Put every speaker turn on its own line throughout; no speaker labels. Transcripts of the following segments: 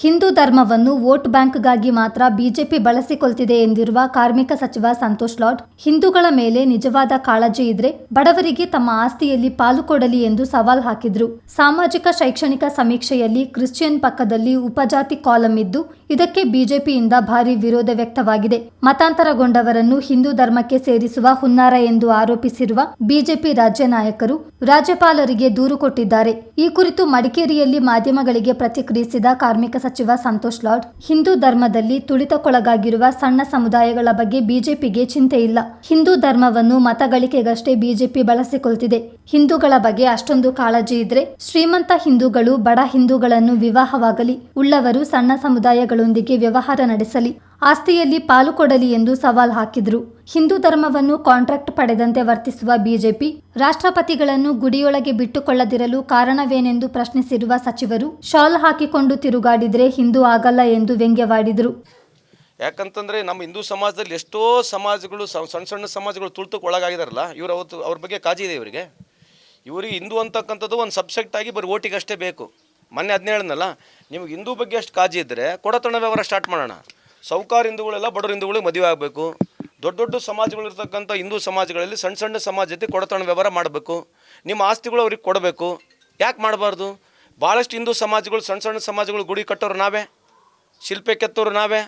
ಹಿಂದೂ ಧರ್ಮವನ್ನು ವೋಟ್ ಬ್ಯಾಂಕ್ಗಾಗಿ ಮಾತ್ರ ಬಿಜೆಪಿ ಬಳಸಿಕೊಳ್ತಿದೆ ಎಂದಿರುವ ಕಾರ್ಮಿಕ ಸಚಿವ ಸಂತೋಷ್ ಲಾಡ್, ಹಿಂದೂಗಳ ಮೇಲೆ ನಿಜವಾದ ಕಾಳಜಿ ಇದ್ರೆ ಬಡವರಿಗೆ ತಮ್ಮ ಆಸ್ತಿಯಲ್ಲಿ ಪಾಲು ಕೊಡಲಿ ಎಂದು ಸವಾಲ್ ಹಾಕಿದ್ರು. ಸಾಮಾಜಿಕ ಶೈಕ್ಷಣಿಕ ಸಮೀಕ್ಷೆಯಲ್ಲಿ ಕ್ರಿಶ್ಚಿಯನ್ ಪಕ್ಕದಲ್ಲಿ ಉಪಜಾತಿ ಕಾಲಂ ಇದ್ದು, ಇದಕ್ಕೆ ಬಿಜೆಪಿಯಿಂದ ಭಾರಿ ವಿರೋಧ ವ್ಯಕ್ತವಾಗಿದೆ. ಮತಾಂತರಗೊಂಡವರನ್ನು ಹಿಂದೂ ಧರ್ಮಕ್ಕೆ ಸೇರಿಸುವ ಹುನ್ನಾರ ಎಂದು ಆರೋಪಿಸಿರುವ ಬಿಜೆಪಿ ರಾಜ್ಯ ನಾಯಕರು ರಾಜ್ಯಪಾಲರಿಗೆ ದೂರು ಕೊಟ್ಟಿದ್ದಾರೆ. ಈ ಕುರಿತು ಮಡಿಕೇರಿಯಲ್ಲಿ ಮಾಧ್ಯಮಗಳಿಗೆ ಪ್ರತಿಕ್ರಿಯಿಸಿದ ಕಾರ್ಮಿಕ ಸಚಿವ ಸಂತೋಷ್ ಲಾಡ್, ಹಿಂದೂ ಧರ್ಮದಲ್ಲಿ ತುಳಿತಕ್ಕೊಳಗಾಗಿರುವ ಸಣ್ಣ ಸಮುದಾಯಗಳ ಬಗ್ಗೆ ಬಿಜೆಪಿಗೆ ಚಿಂತೆ ಇಲ್ಲ. ಹಿಂದೂ ಧರ್ಮವನ್ನು ಮತಗಳಿಕೆಗಷ್ಟೇ ಬಿಜೆಪಿ ಬಳಸಿಕೊಳ್ತಿದೆ. ಹಿಂದೂಗಳ ಬಗ್ಗೆ ಅಷ್ಟೊಂದು ಕಾಳಜಿ ಇದ್ರೆ ಶ್ರೀಮಂತ ಹಿಂದೂಗಳು ಬಡ ಹಿಂದೂಗಳನ್ನು ವಿವಾಹವಾಗಲಿ, ಉಳ್ಳವರು ಸಣ್ಣ ಸಮುದಾಯಗಳೊಂದಿಗೆ ವ್ಯವಹಾರ ನಡೆಸಲಿ. ಆಸ್ತಿಯಲ್ಲಿ ಪಾಲು ಕೊಡಲಿ ಎಂದು ಸವಾಲ್ ಹಾಕಿದರು. ಹಿಂದೂ ಧರ್ಮವನ್ನು ಕಾಂಟ್ರಾಕ್ಟ್ ಪಡೆದಂತೆ ವರ್ತಿಸುವ ಬಿಜೆಪಿ ರಾಷ್ಟ್ರಪತಿಗಳನ್ನು ಗುಡಿಯೊಳಗೆ ಬಿಟ್ಟುಕೊಳ್ಳದಿರಲು ಕಾರಣವೇನೆಂದು ಪ್ರಶ್ನಿಸಿರುವ ಸಚಿವರು, ಶಾಲ್ ಹಾಕಿಕೊಂಡು ತಿರುಗಾಡಿದರೆ ಹಿಂದೂ ಆಗಲ್ಲ ಎಂದು ವ್ಯಂಗ್ಯವಾಡಿದರು.
ಯಾಕಂತಂದರೆ ನಮ್ಮ ಹಿಂದೂ ಸಮಾಜದಲ್ಲಿ ಎಷ್ಟೋ ಸಮಾಜಗಳು ಸಣ್ಣ ಸಣ್ಣ ಸಮಾಜಗಳು ತುಳ್ತಕ್ಕೆ ಒಳಗಾಗಿದಾರಲ್ಲ, ಇವರು ಅವತ್ತು ಅವ್ರ ಬಗ್ಗೆ ಕಾಜಿ ಇದೆ ಇವರಿಗೆ. ಇವರಿಗೆ ಹಿಂದೂ ಅಂತಕ್ಕಂಥದ್ದು ಒಂದು ಸಬ್ಸೆಕ್ಟ್ ಆಗಿ ಬರೀ ಓಟಿಗೆ ಅಷ್ಟೇ ಬೇಕು. ಮೊನ್ನೆ ಅದನ್ನ ಹೇಳಿದ್ನಲ್ಲ ನಿಮಗೆ ಹಿಂದೂ ಬಗ್ಗೆ ಅಷ್ಟು ಕಾಜಿ ಇದ್ದರೆ ಕೊಡತನ ವ್ಯವಹಾರ ಸ್ಟಾರ್ಟ್ ಮಾಡೋಣ. ಸೌಕಾರ ಹಿಂದೂಗಳೆಲ್ಲ ಬಡವ್ರ ಹಿಂದೂಗಳಿಗೆ ಮದುವೆ ಆಗಬೇಕು. ದೊಡ್ಡ ದೊಡ್ಡ ಸಮಾಜಗಳು ಇರ್ತಕ್ಕಂಥ ಹಿಂದೂ ಸಮಾಜಗಳಲ್ಲಿ ಸಣ್ಣ ಸಣ್ಣ ಸಮಾಜ ಜೊತೆ ಕೊಡತನ ವ್ಯವಹಾರ ಮಾಡಬೇಕು. ನಿಮ್ಮ ಆಸ್ತಿಗಳು ಅವ್ರಿಗೆ ಕೊಡಬೇಕು. ಯಾಕೆ ಮಾಡಬಾರ್ದು? ಭಾಳಷ್ಟು ಹಿಂದೂ ಸಮಾಜಗಳು ಸಣ್ಣ ಸಣ್ಣ ಸಮಾಜಗಳು ಗುಡಿ ಕಟ್ಟೋರು ನಾವೇ, ಶಿಲ್ಪೆ ಕೆತ್ತೋರು ನಾವೇ,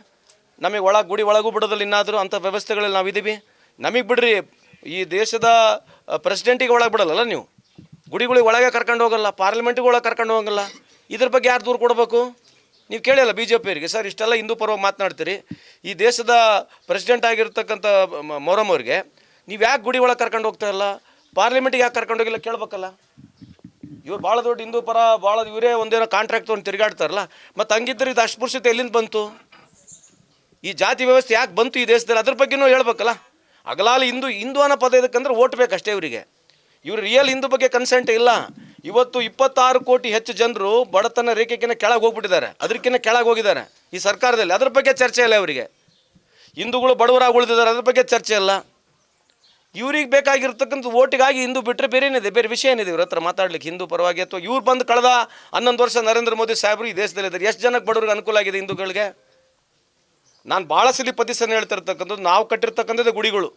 ನಮಗೆ ಒಳ ಗುಡಿ ಒಳಗೂ ಬಿಡೋದಿಲ್ಲ ಇನ್ನಾದರೂ ಅಂಥ ವ್ಯವಸ್ಥೆಗಳಲ್ಲಿ ನಾವಿದ್ದೀವಿ ನಮಗೆ ಬಿಡ್ರಿ, ಈ ದೇಶದ ಪ್ರೆಸಿಡೆಂಟಿಗೆ ಒಳಗೆ ಬಿಡೋಲ್ಲಲ್ಲ ನೀವು? ಗುಡಿಗಳಿಗೆ ಒಳಗೆ ಕರ್ಕೊಂಡು ಹೋಗಲ್ಲ ಪಾರ್ಲಿಮೆಂಟಿಗೆ ಒಳಗೆ ಕರ್ಕೊಂಡು ಹೋಗಲ್ಲ. ಇದ್ರ ಬಗ್ಗೆ ಯಾರು ದೂರು ಕೊಡಬೇಕು? ನೀವು ಕೇಳಲ್ಲ ಬಿ ಜೆ ಪಿಯವರಿಗೆ ಸರ್, ಇಷ್ಟೆಲ್ಲ ಹಿಂದೂ ಪರವಾಗಿ ಮಾತನಾಡ್ತೀರಿ, ಈ ದೇಶದ ಪ್ರೆಸಿಡೆಂಟ್ ಆಗಿರ್ತಕ್ಕಂಥ ಮೊಹರಮ್ ಮೊಹರಂ ಅವ್ರಿಗೆ, ನೀವು ಯಾಕೆ ಗುಡಿ ಒಳಗೆ ಕರ್ಕೊಂಡು ಹೋಗ್ತಾ ಇಲ್ಲ? ಪಾರ್ಲಿಮೆಂಟಿಗೆ ಯಾಕೆ ಕರ್ಕೊಂಡು ಹೋಗಿಲ್ಲ ಕೇಳ್ಬೇಕಲ್ಲ? ಇವ್ರು ಭಾಳ ದೊಡ್ಡ ಹಿಂದೂ ಪರ ಭಾಳ ಇವರೇ ಒಂದೇನೋ ಕಾಂಟ್ರಾಕ್ಟ್ ತೊಗೊಂಡು ತಿರುಗಾಡ್ತಾರಲ್ಲ, ಮತ್ತು ಹಂಗಿದ್ರೆ ಇದು ಅಸ್ಪೃಶ್ಯತೆ ಎಲ್ಲಿಂದ ಬಂತು? ಈ ಜಾತಿ ವ್ಯವಸ್ಥೆ ಯಾಕೆ ಬಂತು ಈ ದೇಶದಲ್ಲಿ? ಅದ್ರ ಬಗ್ಗೆನೂ ಹೇಳ್ಬೇಕಲ್ಲ. ಅಗಲಾಲ ಹಿಂದೂ ಹಿಂದೂ ಅನ್ನೋ ಪದ ಇದಕ್ಕಂದ್ರೆ ಓಟ್ ಬೇಕಷ್ಟೇ ಇವರಿಗೆ. ಇವರು ರಿಯಲ್ ಹಿಂದೂ ಬಗ್ಗೆ ಕನ್ಸೆಂಟ್ ಇಲ್ಲ. ಇವತ್ತು ಇಪ್ಪತ್ತಾರು ಕೋಟಿ ಹೆಚ್ಚು ಜನರು ಬಡತನ ರೇಖೆಗಿನ್ನ ಕೆಳಗೆ ಹೋಗ್ಬಿಟ್ಟಿದ್ದಾರೆ. ಅದಕ್ಕಿಂತ ಕೆಳಗೆ ಹೋಗಿದ್ದಾರೆ ಈ ಸರ್ಕಾರದಲ್ಲಿ. ಅದ್ರ ಬಗ್ಗೆ ಚರ್ಚೆ ಇಲ್ಲ ಇವರಿಗೆ. ಹಿಂದೂಗಳು ಬಡವರಾಗಿ ಉಳಿದಿದ್ದಾರೆ. ಅದ್ರ ಬಗ್ಗೆ ಚರ್ಚೆ ಇಲ್ಲ. ಇವ್ರಿಗೆ ಬೇಕಾಗಿರ್ತಕ್ಕಂಥ ಓಟಿಗಾಗಿ ಹಿಂದೂ ಬಿಟ್ಟರೆ ಬೇರೆ ಏನಿದೆ? ಬೇರೆ ವಿಷಯ ಏನಿದೆ ಇವ್ರ ಹತ್ರ ಮಾತಾಡ್ಲಿಕ್ಕೆ? ಹಿಂದೂ ಪರವಾಗಿ ಅಥವಾ ಇವ್ರು ಬಂದು ಕಳೆದ ಹನ್ನೊಂದು ವರ್ಷ ನರೇಂದ್ರ ಮೋದಿ ಸಾಹೇಬರು ಈ ದೇಶದಲ್ಲಿ ಇದ್ದಾರೆ. ಎಷ್ಟು ಜನಕ್ಕೆ ಬಡವ್ರಿಗೆ ಅನುಕೂಲ ಆಗಿದೆ ಹಿಂದೂಗಳಿಗೆ? ನಾನು ಭಾಳ ಸಲ ಪತಿಸನ್ನು ಹೇಳ್ತಿರ್ತಕ್ಕಂಥದ್ದು. ನಾವು ಕಟ್ಟಿರ್ತಕ್ಕಂಥದ್ದು ಗುಡಿಗಳು.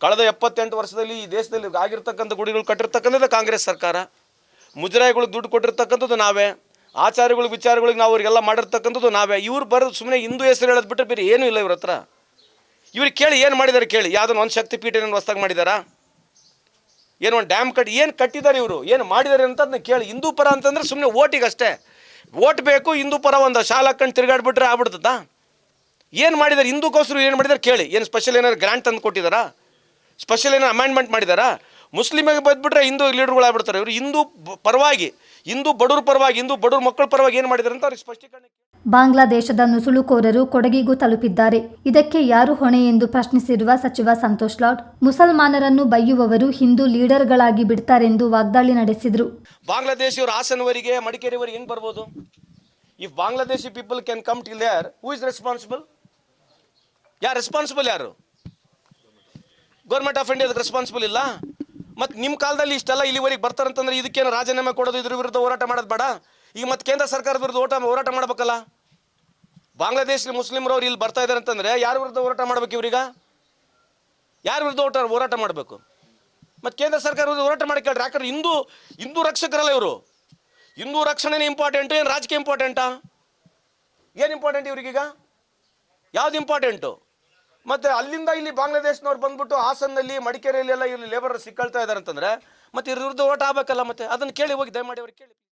ಕಳೆದ ಎಪ್ಪತ್ತೆಂಟು ವರ್ಷದಲ್ಲಿ ಈ ದೇಶದಲ್ಲಿ ಆಗಿರ್ತಕ್ಕಂಥ ಗುಡಿಗಳು ಕಟ್ಟಿರ್ತಕ್ಕಂಥದ್ದು ಕಾಂಗ್ರೆಸ್ ಸರ್ಕಾರ. ಮುಜರಾಯಿಗಳಿಗೆ ದುಡ್ಡು ಕೊಟ್ಟಿರ್ತಕ್ಕಂಥದ್ದು ನಾವೇ. ಆಚಾರ್ಯಗಳಿಗೆ ವಿಚಾರಗಳಿಗೆ ನಾವು ಅವರಿಗೆಲ್ಲ ಮಾಡಿರ್ತಕ್ಕಂಥದ್ದು ನಾವೇ. ಇವ್ರು ಬರೋದು ಸುಮ್ಮನೆ ಹಿಂದೂ ಹೆಸರು ಹೇಳೋದು ಬಿಟ್ಟರೆ ಬೇರೆ ಏನೂ ಇಲ್ಲ ಇವ್ರ ಹತ್ರ. ಇವ್ರಿಗೆ ಕೇಳಿ ಏನು ಮಾಡಿದ್ದಾರೆ ಕೇಳಿ. ಯಾವುದೋ ಒಂದು ಶಕ್ತಿ ಪೀಠ ಹೊಸ್ದಾಗಿ ಮಾಡಿದಾರ? ಏನು ಒಂದು ಡ್ಯಾಮ್ ಕಟ್ಟಿ ಏನು ಕಟ್ಟಿದ್ದಾರೆ ಇವರು? ಏನು ಮಾಡಿದ್ದಾರೆ ಅಂತ ಅದನ್ನ ಕೇಳಿ. ಹಿಂದೂ ಪರ ಅಂತಂದ್ರೆ ಸುಮ್ಮನೆ ಓಟಿಗೆ ಅಷ್ಟೇ. ಓಟ್ ಬೇಕು, ಹಿಂದೂ ಪರ ಒಂದು ಶಾಲೆ ಹಾಕೊಂಡು ತಿರುಗಾಡ್ಬಿಟ್ರೆ ಆಗ್ಬಿಡ್ತದಾ? ಏನು ಮಾಡಿದ್ದಾರೆ ಹಿಂದೂಕೋಸ್ಕರ ಏನು ಮಾಡಿದ್ದಾರೆ ಕೇಳಿ. ಏನು ಸ್ಪೆಷಲ್ ಏನಾದ್ರು ಗ್ರ್ಯಾಂಟ್ ತಂದು ಕೊಟ್ಟಿದ್ದಾರಾ ಸ್ಪೆಷಲ್ ಏನಾರು ಅಮೆಂಡ್ಮೆಂಟ್ ಮಾಡಿದ್ದಾರಾ ಮುಸ್ಲಿಮಿಗೆ ಬದ್ಬಿಟ್ರೆ ಹಿಂದೂ ಲೀಡರ್ಗಳು ಆಗ್ಬಿಡ್ತಾರೆ ಇವರು ಹಿಂದೂ ಪರವಾಗಿ ಹಿಂದೂ ಬಡವ್ರ ಪರವಾಗಿ ಹಿಂದೂ ಬಡವ್ರ ಮಕ್ಕಳ ಪರವಾಗಿ ಏನು ಮಾಡಿದ್ದಾರೆ ಅಂತ ಅವ್ರಿಗೆ ಸ್ಪಷ್ಟೀಕರಣ
ಬಾಂಗ್ಲಾದೇಶದ ನುಸುಳುಕೋರರು ಕೊಡಗಿಗೂ ತಲುಪಿದ್ದಾರೆ. ಇದಕ್ಕೆ ಯಾರು ಹೊಣೆ ಎಂದು ಪ್ರಶ್ನಿಸಿರುವ ಸಚಿವ ಸಂತೋಷ್ ಲಾಡ್ ಮುಸಲ್ಮಾನರನ್ನು ಬೈಯುವವರು ಹಿಂದೂ ಲೀಡರ್ಗಳಾಗಿ ಬಿಡ್ತಾರೆಂದು ವಾಗ್ದಾಳಿ ನಡೆಸಿದರು.
ಬಾಂಗ್ಲಾದೇಶಿಯವರು ಹಾಸನವರಿಗೆ ಮಡಿಕೇರಿವರಿಗೆ ಹೆಂಗೆ ಬರ್ಬೋದು? If Bangladeshi people can come till there who is responsible ಯಾರು ರೆಸ್ಪಾನ್ಸಿಬಲ್ ಯಾರು? ಗೌರ್ಮೆಂಟ್ ಆಫ್ ಇಂಡಿಯಾದ ರೆಸ್ಪಾನ್ಸಿಬಲ್ ಇಲ್ಲ? ಮತ್ತು ನಿಮ್ಮ ಕಾಲದಲ್ಲಿ ಇಷ್ಟೆಲ್ಲ ಇಲ್ಲಿವರೆಗೆ ಬರ್ತಾರಂತಂದ್ರೆ ಇದಕ್ಕೇನು ರಾಜೀನಾಮೆ ಕೊಡೋದು, ಇದ್ರ ವಿರುದ್ಧ ಹೋರಾಟ ಮಾಡೋದು ಬೇಡ? ಈಗ ಮತ್ತೆ ಕೇಂದ್ರ ಸರ್ಕಾರದ ವಿರುದ್ಧ ಹೋರಾಟ ಹೋರಾಟ ಮಾಡ್ಬೇಕಲ್ಲ? ಬಾಂಗ್ಲಾದೇಶ ಮುಸ್ಲಿಮರವ್ರು ಇಲ್ಲಿ ಬರ್ತಾ ಇದ್ದಾರೆ ಅಂತಂದ್ರೆ ಯಾರ ವಿರುದ್ಧ ಹೋರಾಟ ಮಾಡ್ಬೇಕು ಇವ್ರೀಗ? ಯಾರ ವಿರುದ್ಧ ಓಟ ಹೋರಾಟ ಮಾಡಬೇಕು? ಮತ್ತು ಕೇಂದ್ರ ಸರ್ಕಾರ ವಿರುದ್ಧ ಹೋರಾಟ ಮಾಡಿ ಕೇಳ್ರಿ, ಯಾಕಂದ್ರೆ ಹಿಂದೂ ಹಿಂದೂ ರಕ್ಷಕರಲ್ಲ ಇವರು. ಹಿಂದೂ ರಕ್ಷಣೆನೇ ಇಂಪಾರ್ಟೆಂಟು ಏನು ರಾಜಕೀಯ ಇಂಪಾರ್ಟೆಂಟಾ ಏನು ಇಂಪಾರ್ಟೆಂಟ್ ಇವ್ರಿಗೀಗ? ಯಾವ್ದು ಇಂಪಾರ್ಟೆಂಟು ಮತ್ತು ಅಲ್ಲಿಂದ ಇಲ್ಲಿ ಬಾಂಗ್ಲಾದೇಶ್ನವ್ರು ಬಂದ್ಬಿಟ್ಟು ಹಾಸನ್ನಲ್ಲಿ ಮಡಿಕೇರಿಯಲ್ಲಿ ಎಲ್ಲ ಇಲ್ಲಿ ಲೇಬರ್ ಸಿಕ್ಕಳ್ತಾ ಇದ್ದಾರೆ ಅಂತಂದ್ರೆ, ಮತ್ತೆ ಇವ್ರದ್ದು ಓಟ್ ಆಗಬೇಕಲ್ಲ ಮತ್ತೆ? ಅದನ್ನ ಕೇಳಿ ಹೋಗಿ, ದಯಮಾಡಿ ಅವ್ರಿಗೆ ಕೇಳಿ.